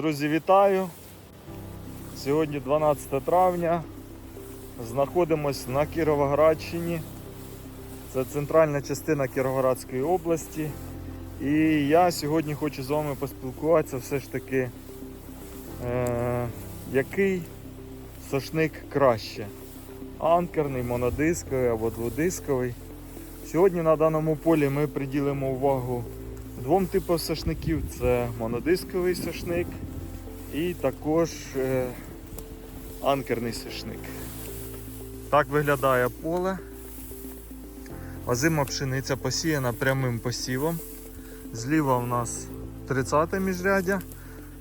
Друзі, вітаю! Сьогодні 12 травня. Знаходимось на Кіровоградщині. Це центральна частина Кіровоградської області. І я сьогодні хочу з вами поспілкуватися все ж таки, е, який сошник краще. Анкерний, монодисковий або дводисковий. Сьогодні на даному полі ми приділимо увагу двом типам сошників: це монодисковий сошник і також е, анкерний сошник. Так виглядає поле. Озима пшениця посіяна прямим посівом. Зліва у нас 30 міжряддя,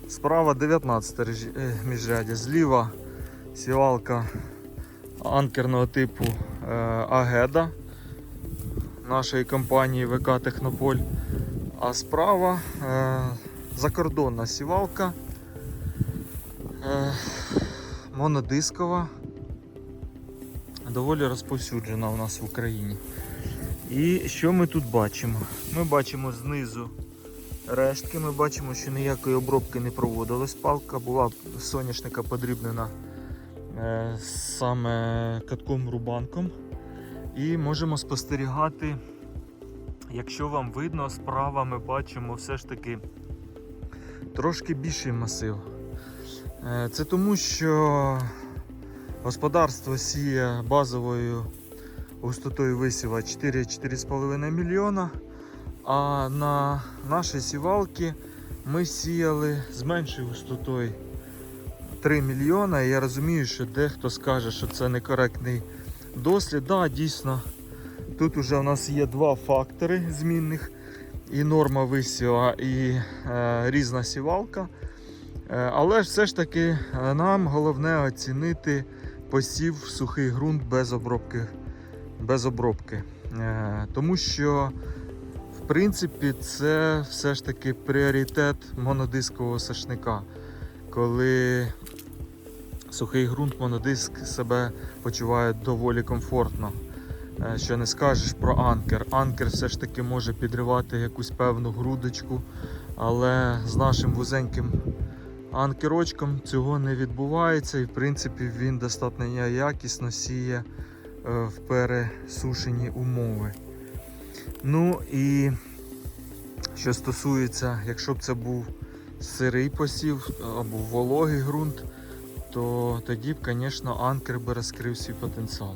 справа 19 реж- е, міжряддя. Зліва сівалка анкерного типу е, Агеда нашої компанії ВК Технополь. А справа закордонна сівалка е, монодискова, доволі розповсюджена у нас в Україні. І що ми тут бачимо? Ми бачимо знизу рештки, ми бачимо, що ніякої обробки не проводилось. Палка була соняшника подрібнена е, саме катком рубанком. І можемо спостерігати, якщо вам видно, справа ми бачимо все ж таки трошки більший масив. Е, Це тому, що господарство сіє базовою густотою висіва 4-4,5 мільйона. А на нашій сівалці ми сіяли з меншою густотою 3 мільйона. І я розумію, що дехто скаже, що це некоректний дослід. Да, дійсно, тут вже у нас є два фактори змінних. І норма висіва, і е, різна сівалка. Е, але все ж таки е, нам головне оцінити посів в сухий ґрунт без обробки. Без обробки. Е, тому що, в принципі, це все ж таки пріоритет монодискового сашника. Коли сухий ґрунт монодиск себе почуває доволі комфортно. Що не скажеш про анкер. Анкер все ж таки може підривати якусь певну грудочку, але з нашим вузеньким анкерочком цього не відбувається і в принципі він достатньо якісно сіє е, в пересушені умови. Ну і що стосується, якщо б це був сирий посів або вологий ґрунт, то тоді б, звісно, анкер би розкрив свій потенціал.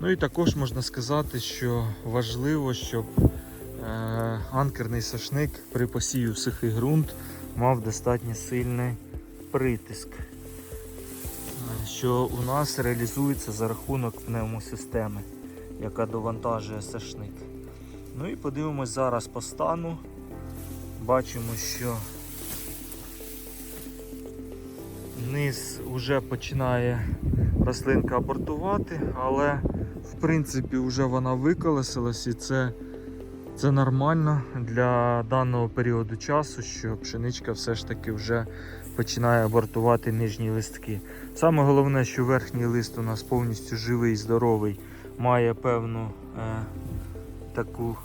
Ну і також можна сказати, що важливо, щоб е, анкерний сошник при посіві в сухий ґрунт мав достатньо сильний притиск, що у нас реалізується за рахунок пневмосистеми, яка довантажує сошник. Ну і подивимось зараз по стану. Бачимо, що низ вже починає рослинка абортувати, але в принципі вже вона виколесилась і це, це нормально для даного періоду часу, що пшеничка все ж таки вже починає абортувати нижні листки. Саме головне, що верхній лист у нас повністю живий, здоровий, має певну е, таку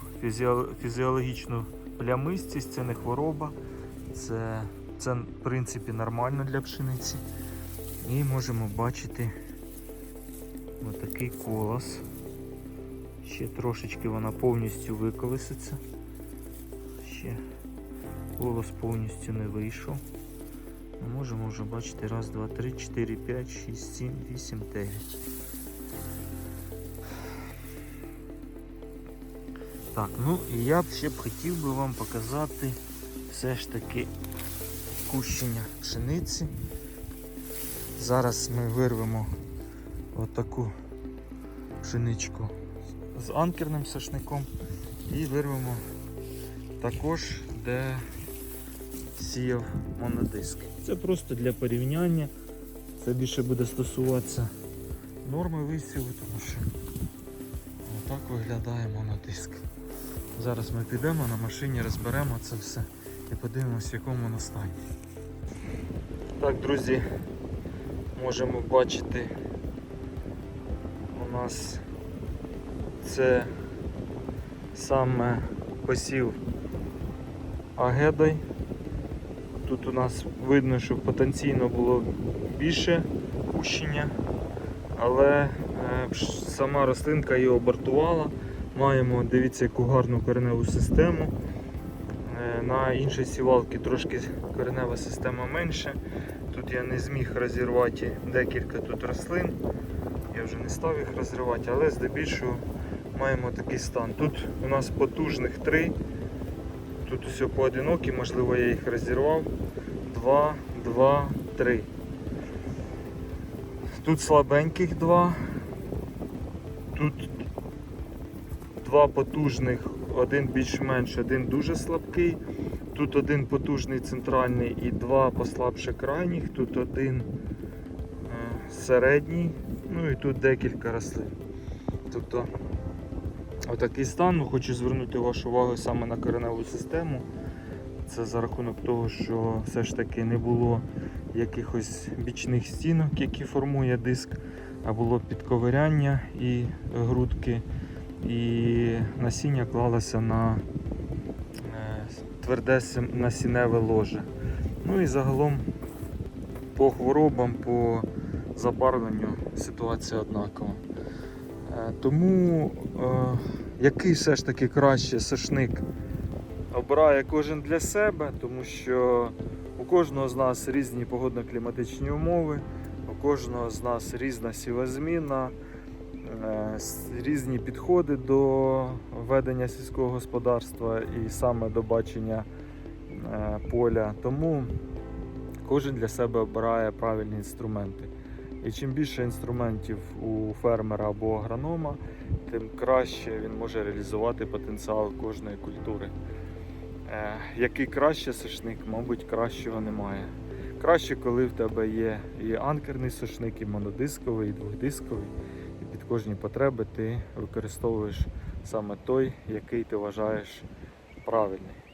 фізіологічну плямистість, це не хвороба, це, це в принципі нормально для пшениці. І можемо бачити отакий колос. Ще трошечки вона повністю виколеситься. Ще колос повністю не вийшов. Ми можемо вже бачити раз, два, три, чотири, п'ять, шість, сім, вісім, дев'ять. Так, ну і я б ще б хотів би вам показати все ж таки кущення пшениці. Зараз ми вирвемо отаку пшеничку з анкерним сошником і вирвемо також, де сіяв монодиск. Це просто для порівняння. Це більше буде стосуватися норми висіву, тому що отак виглядає монодиск. Зараз ми підемо на машині, розберемо це все і подивимося, в якому воно стані. Так, друзі, можемо бачити у нас це саме посів агедой Тут у нас видно, що потенційно було більше кущення, але е, сама рослинка її обертувала. Маємо, дивіться, яку гарну кореневу систему. Е, На іншій сівалці трошки коренева система менше. Тут я не зміг розірвати декілька тут рослин. Я вже не став їх розривати, але здебільшого маємо такий стан. Тут у нас потужних три. Тут все поодинокі, можливо я їх розірвав. Два, два, три. Тут слабеньких два. Тут два потужних, один більш-менш, один дуже слабкий. Тут один потужний центральний і два послабше крайніх. Тут один е, середній, ну і тут декілька рослин. Тобто отакий стан. Хочу звернути вашу увагу саме на кореневу систему. Це за рахунок того, що все ж таки не було якихось бічних стінок, які формує диск, а було підковиряння і грудки, і насіння клалося на е, тверде насінневе ложе. Ну і загалом по хворобам, по забарвленню ситуація однакова. Е, Тому е, який все ж таки краще сошник обирає кожен для себе, тому що у кожного з нас різні погодно-кліматичні умови, у кожного з нас різна сівозміна, е, різні підходи до ведення сільського господарства і саме до бачення поля. Тому кожен для себе обирає правильні інструменти. І чим більше інструментів у фермера або агронома, тим краще він може реалізувати потенціал кожної культури. Е, який краще сушник, мабуть, кращого немає. Краще, коли в тебе є і анкерний сушник, і монодисковий, і двохдисковий. І під кожні потреби ти використовуєш саме той, який ти вважаєш правильний.